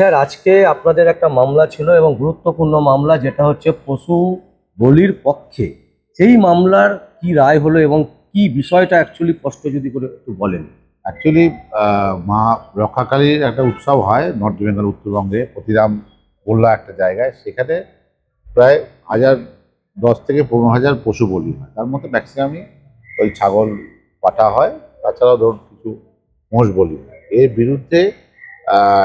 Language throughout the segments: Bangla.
স্যার, আজকে আপনাদের একটা মামলা ছিল এবং গুরুত্বপূর্ণ মামলা, যেটা হচ্ছে পশু বলির পক্ষে। সেই মামলার কি রায় হলো এবং কি বিষয়টা অ্যাকচুয়ালি স্পষ্ট যদি করে একটু বলেন? অ্যাকচুয়ালি মা রক্ষাকালীর একটা উৎসব হয় নর্থ বেঙ্গল, উত্তরবঙ্গে, প্রতিরাম বললা একটা জায়গায়। সেখানে প্রায় হাজার দশ থেকে পনেরো হাজার পশু বলি হয়। তার মধ্যে ম্যাক্সিমামই ওই ছাগল পাটা হয়। তাছাড়াও ধরুন কিছু মোষ বলি। এর বিরুদ্ধে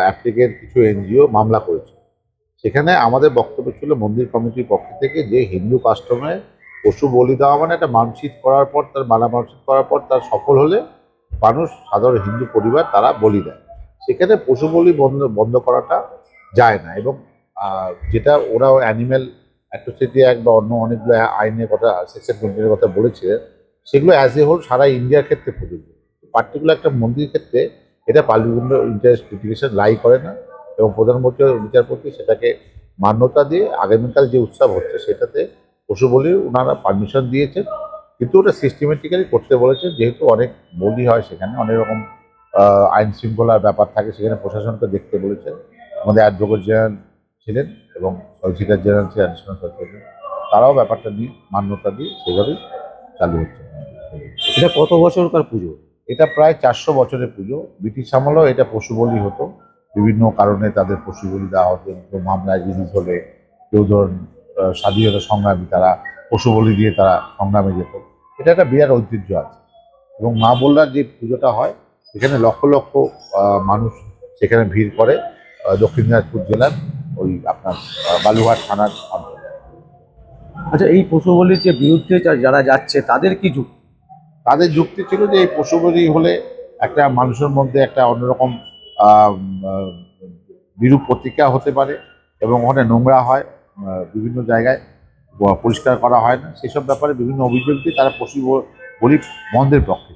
অ্যাপ্লিকের কিছু এনজিও মামলা করেছে। সেখানে আমাদের বক্তব্য ছিল মন্দির কমিটির পক্ষ থেকে যে হিন্দু কাস্টমে পশু বলি দেওয়া মানে একটা মানসিক করার পর, তার মালা মানসিক করার পর তার সফল হলে মানুষ, সাধারণ হিন্দু পরিবার তারা বলি দেয়। সেখানে পশু বলি বন্ধ বন্ধ করাটা যায় না এবং যেটা ওরা অ্যানিম্যাল অ্যাট্রোসিটি অ্যাক্ট বা অন্য অনেকগুলো আইনের কথা সেকশন টোয়েন্টির কথা বলেছিলেন, সেগুলো অ্যাজ এ হোল সারা ইন্ডিয়ার ক্ষেত্রে প্রযোজ্য। পার্টিকুলার একটা মন্দির ক্ষেত্রে এটা পার্লিমেন্ট ইন্টারেস্ট লাই করে না এবং প্রধানমন্ত্রী বিচারপতি সেটাকে মান্যতা দিয়ে আগামীকাল যে উৎসব হচ্ছে সেটাতে পশু বলি ওনারা পারমিশন দিয়েছেন। কিন্তু ওটা সিস্টেমেটিক্যালি করতে বলেছেন, যেহেতু অনেক বলি হয় সেখানে, অনেক রকম আইন শৃঙ্খলার ব্যাপার থাকে সেখানে প্রশাসনকে দেখতে বলেছেন। আমাদের অ্যাডভোকেট জেনারেল ছিলেন এবং সলিসিটার জেনারেল ছিলেন অ্যাডিশনাল সলিসিটার তারাও ব্যাপারটা নিয়ে মান্যতা দিয়ে সেভাবেই চালু হচ্ছে। এটা কত বছরকার পুজো? এটা প্রায় চারশো বছরের পুজো। ব্রিটিশ আমলেও এটা পশু বলি হতো। বিভিন্ন কারণে তাদের পশু বলি দেওয়া হতো। কেউ মামলায় জিনিস হলে কেউ ধরুন স্বাধীনতা সংগ্রামী, তারা পশু বলি দিয়ে তারা সংগ্রামে যেত। এটা একটা বিরাট ঐতিহ্য আছে। এবং মা বললার যে পুজোটা হয়, সেখানে লক্ষ লক্ষ মানুষ সেখানে ভিড় করে দক্ষিণ দিনাজপুর জেলার ওই আপনার বালুঘাট থানার আচ্ছা এই পশু বলির যে বিরুদ্ধে যারা যাচ্ছে, তাদের কি যুক্তি? তাদের যুক্তি ছিল যে এই পশু বলি হলে একটা মানুষের মধ্যে একটা অন্যরকম বিরূপ প্রতিক্রিয়া হতে পারে এবং ওখানে নোংরা হয় বিভিন্ন জায়গায় পরিষ্কার করা হয় না। সেসব ব্যাপারে বিভিন্ন অভিযোগ দিয়ে তারা পশু বলি বন্ধের পক্ষে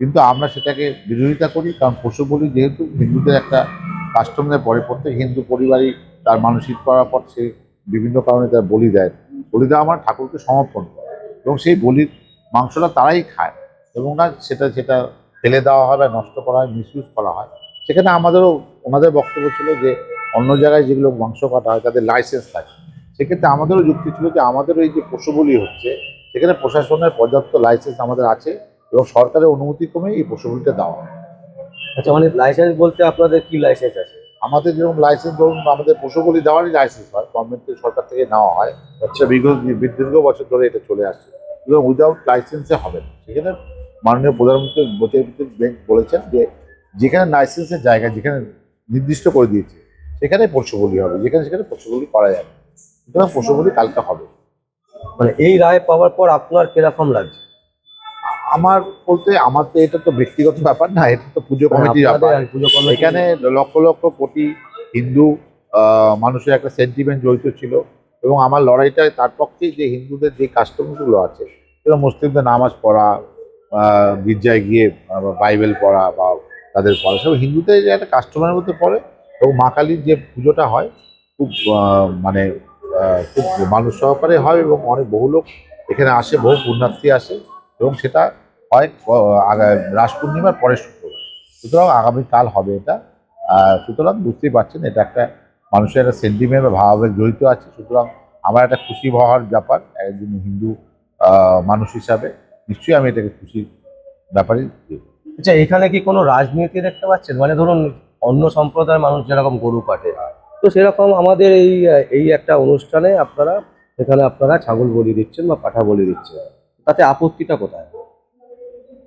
কিন্তু আমরা সেটাকে বিরোধিতা করি কারণ পশু বলি যেহেতু হিন্দুদের একটা কাস্টমের পরে প্রত্যেক হিন্দু পরিবারই তার মানসিক করার পর সে বিভিন্ন কারণে তার বলি দেয়। বলি দেওয়া আমার ঠাকুরকে সমর্পণ করে। এবং সেই বলির মাংসটা তারাই খায় এবং না সেটা সেটা ফেলে দেওয়া হয় বা নষ্ট করা হয় মিসইউজ করা হয়। সেখানে আমাদেরও ওনাদের বক্তব্য ছিল যে অন্য জায়গায় যেগুলো মাংস কাটা হয় তাদের লাইসেন্স থাকে। সেক্ষেত্রে আমাদেরও যুক্তি ছিল যে আমাদের এই যে পশু বলি হচ্ছে সেখানে প্রশাসনের পর্যাপ্ত লাইসেন্স আমাদের আছে এবং সরকারের অনুমতি ক্রমে এই পশু বলিটা দেওয়া হয়। আচ্ছা মানে লাইসেন্স বলতে আপনাদের কি লাইসেন্স আছে? আমাদের যেরকম লাইসেন্স ধরুন আমাদের পশু বলি দেওয়ারই লাইসেন্স হয় গভর্নমেন্ট থেকে সরকার থেকে নেওয়া হয়। আচ্ছা বিগত দীর্ঘ বছর ধরে এটা চলে আসছে। এবং উইদাউট লাইসেন্সে হবে না। সেখানে মাননীয় প্রধানমন্ত্রী বিচারপতি বেঞ্চ বলেছেন যে যেখানে লাইসেন্সের জায়গা যেখানে নির্দিষ্ট করে দিয়েছে সেখানে পশু বলি হবে। যেখানে সেখানে পশু বলি করা যাবে সুতরাং পশু বলি কালকে হবে। মানে এই রায় পাওয়ার পর আপনার কীরকম লাগছে? আমার বলতে আমার তো এটা তো ব্যক্তিগত ব্যাপার না এটা তো পুজো কমিটির মানে ব্যাপার। পুজো কমিটি- এখানে লক্ষ লক্ষ কোটি হিন্দু মানুষের একটা সেন্টিমেন্ট জড়িত ছিল। এবং আমার লড়াইটা তার পক্ষেই যে হিন্দুদের যে কাস্টমগুলো আছে সেটা মুসলিমদের নামাজ পড়া গির্জায় গিয়ে বাইবেল পড়া বা তাদের পড়া, সব হিন্দুদের যে একটা কাস্টমারের মধ্যে পড়ে। এবং মা কালীর যে পুজোটা হয়, খুব মানে খুব মানুষ সহকারে হয় এবং অনেক বহু লোক এখানে আসে, বহু পুণ্যার্থী আসে এবং সেটা হয় রাস পূর্ণিমার পরের শুক্রবার। সুতরাং আগামীকাল হবে এটা। সুতরাং বুঝতেই পারছেন, এটা একটা মানুষের একটা সেন্টিমেন্ট বা ভাবাবেগ জড়িত আছে। সুতরাং আমার একটা খুশি হওয়ার ব্যাপার একজন হিন্দু মানুষ হিসাবে নিশ্চয়ই আমি এটাকে খুশির ব্যাপারে আচ্ছা এখানে কি কোনো রাজনীতি দেখতে পাচ্ছেন? মানে ধরুন অন্য সম্প্রদায়ের মানুষ যেরকম গরু কাটে তো সেরকম আমাদের এই এই একটা অনুষ্ঠানে আপনারা এখানে আপনারা ছাগল বলি দিচ্ছেন বা পাঠা বলি দিচ্ছেন। তাতে আপত্তিটা কোথায়?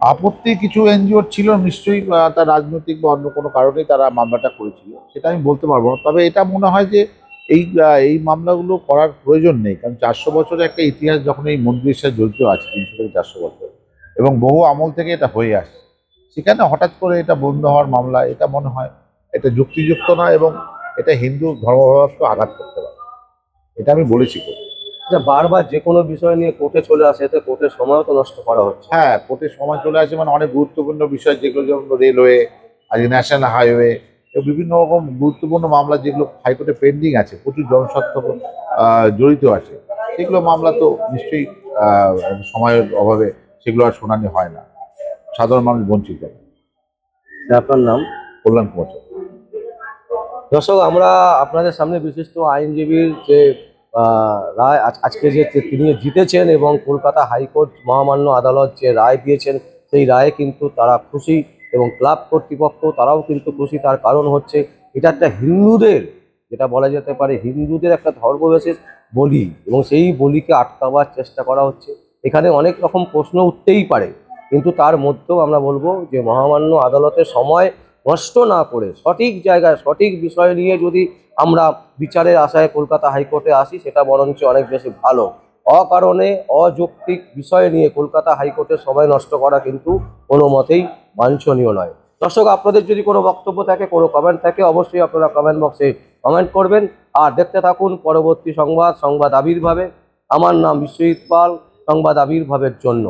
আপত্তি কিছু এনজিওর ছিল, নিশ্চয়ই তার রাজনৈতিক বা অন্য কোনো কারণেই তারা মামলাটা করেছিল। সেটা আমি বলতে পারব না। তবে এটা মনে হয় যে এই এই মামলাগুলো করার প্রয়োজন নেই। কারণ চারশো বছরের একটা ইতিহাস যখন এই মন্দিরের সাথে জড়িত আছে, তিনশো থেকে চারশো বছর, এবং বহু আমল থেকে এটা হয়ে আসছে। সেখানে হঠাৎ করে এটা বন্ধ হওয়ার মামলা, এটা মনে হয়, এটা যুক্তিযুক্ত না এবং এটা হিন্দু ধর্মভাবকে আঘাত করতে পারে। এটা আমি বলেছি। বারবার যে কোনো বিষয় নিয়ে কোর্টে চলে আসে এতে কোর্টের সময়ও তো নষ্ট করা হচ্ছে। হ্যাঁ কোর্টের সময় চলে আসে মানে অনেক গুরুত্বপূর্ণ বিষয় যেগুলো যেমন রেলওয়ে আজকে ন্যাশনাল হাইওয়ে বিভিন্ন রকম গুরুত্বপূর্ণ মামলা যেগুলো হাইকোর্টে পেন্ডিং আছে প্রচুর জনস্বার্থ জড়িত আছে। সেগুলো মামলা তো নিশ্চয়ই সময়ের অভাবে সেগুলো আর শুনানি হয় না। সাধারণ মানুষ বঞ্চিত। আপনার নাম? কল্যাণ কুমার দর্শক আমরা আপনাদের সামনে বিশিষ্ট আইনজীবীর যে রায় আজ- আজকে যে তিনি জিতেছেন এবং কলকাতা হাইকোর্ট মহামান্য আদালত যে রায় দিয়েছেন, সেই রায়ে কিন্তু তারা খুশি এবং ক্লাব কর্তৃপক্ষ তারাও কিন্তু খুশি। তার কারণ হচ্ছে, এটা একটা হিন্দুদের, যেটা বলা যেতে পারে, হিন্দুদের একটা ধর্মবিশেষ বলি এবং সেই বলিকে আটকাবার চেষ্টা করা হচ্ছে। এখানে অনেক রকম প্রশ্ন উঠতেই পারে, কিন্তু তার মধ্যেও আমরা বলব যে মহামান্য আদালতের সময় নষ্ট না করে সঠিক জায়গায় সঠিক বিষয় নিয়ে যদি আমরা বিচারের আশায় কলকাতা হাইকোর্টে আসি, সেটা বরঞ্চ অনেক বেশি ভালো। অকারণে অযৌক্তিক বিষয় নিয়ে কলকাতা হাইকোর্টের সময় নষ্ট করা কিন্তু কোনো মতেই বাঞ্ছনীয় নয়। দর্শক, আপনাদের যদি কোনো বক্তব্য থাকে, কোনো কমেন্ট থাকে, অবশ্যই আপনারা কমেন্ট বক্সে কমেন্ট করবেন। আর দেখতে থাকুন পরবর্তী সংবাদ সংবাদ আবির্ভাবে। আমার নাম বিশ্বজিৎ পাল, সংবাদ আবির্ভাবের জন্য।